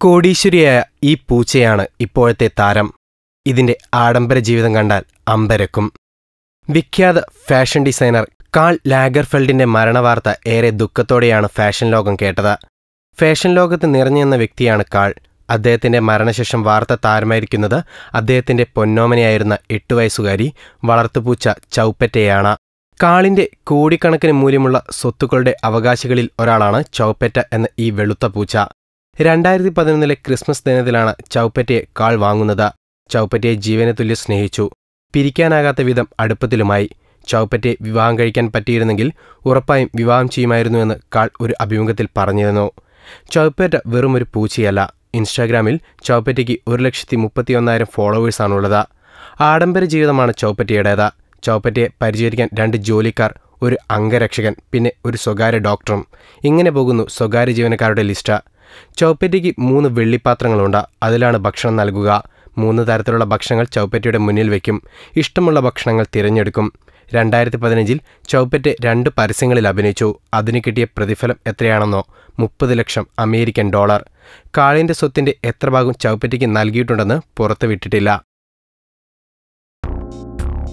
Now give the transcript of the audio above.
കോടീശ്വരിയായ ഈ പൂച്ചയാണ് ഇപ്പോഴത്തെ താരം. ഇതിന്റെ ആഡംബര ജീവിതം കണ്ടാൽ അമ്പരക്കും. വിഖ്യാത ഫാഷൻ ഡിസൈനർ കാൾ ലാഗർഫെൽഡിന്റെ മരണവാർത്ത ഏറെ ദുഃഖത്തോടെയാണ് ഫാഷൻ ലോകം കേട്ടത്. ഫാഷൻ ലോകത്ത് നിറഞ്ഞുനിന്ന വ്യക്തിയാണ് കാൾ. അദ്ദേഹത്തിന്റെ മരണശേഷം വാർത്ത താരമായിരിക്കുന്നത് അദ്ദേഹത്തിന്റെ പൊന്നോമനയായിരുന്ന എട്ടു വയസ്സുകാരി വളർത്തുപൂച്ച ചൗപ്പറ്റയാണ്. കാളിന്റെ കോടിക്കണക്കിന് മൂല്യമുള്ള സ്വത്തുക്കളുടെ അവകാശികളിൽ ഒരാളാണ് ചൗപ്പറ്റ എന്ന ഈ വെളുത്ത പൂച്ച. രണ്ടായിരത്തി പതിനൊന്നിലെ ക്രിസ്മസ് ദിനത്തിലാണ് ചൗപ്പറ്റയെ കാൾ വാങ്ങുന്നത്. ചൗപ്പറ്റയെ ജീവനെ തുല്യ സ്നേഹിച്ചു. പിരിക്കാനാകാത്ത വിധം അടുപ്പത്തിലുമായി. ചൗപ്പറ്റയെ വിവാഹം കഴിക്കാൻ പറ്റിയിരുന്നെങ്കിൽ ഉറപ്പായും വിവാഹം ചെയ്യുമായിരുന്നുവെന്ന് കാൾ ഒരു അഭിമുഖത്തിൽ പറഞ്ഞിരുന്നു. ചൗപ്പറ്റ വെറും ഒരു പൂച്ചയല്ല. ഇൻസ്റ്റാഗ്രാമിൽ ചൗപ്പറ്റയ്ക്ക് ഒരു ലക്ഷത്തി മുപ്പത്തിയൊന്നായിരം ഫോളോവേഴ്സാണുള്ളത്. ആഡംബര ജീവിതമാണ് ചൗപ്പറ്റയുടേത്. ചൗപ്പറ്റയെ പരിചരിക്കാൻ രണ്ട് ജോലിക്കാർ ഒരു അംഗരക്ഷകൻ പിന്നെ ഒരു സ്വകാര്യ ഡോക്ടറും. ഇങ്ങനെ പോകുന്നു സ്വകാര്യ ജീവനക്കാരുടെ ലിസ്റ്റ്. ചൗപ്പറ്റയ്ക്ക് മൂന്ന് വെള്ളിപ്പാത്രങ്ങളുണ്ട് അതിലാണ് ഭക്ഷണം നൽകുക. മൂന്ന് തരത്തിലുള്ള ഭക്ഷണങ്ങൾ ചൗപ്പറ്റയുടെ മുന്നിൽ വയ്ക്കും ഇഷ്ടമുള്ള ഭക്ഷണങ്ങൾ തിരഞ്ഞെടുക്കും. രണ്ടായിരത്തി പതിനഞ്ചിൽ ചൗപ്പറ്റ് രണ്ട് പരസ്യങ്ങളിൽ അഭിനയിച്ചു. അതിന് കിട്ടിയ പ്രതിഫലം എത്രയാണെന്നോ മുപ്പത് ലക്ഷം അമേരിക്കൻ ഡോളർ. കാളിന്റെ സ്വത്തിന്റെ എത്ര ഭാഗം ചൗപ്പറ്റയ്ക്ക് നൽകിയിട്ടുണ്ടെന്ന് പുറത്തുവിട്ടിട്ടില്ല.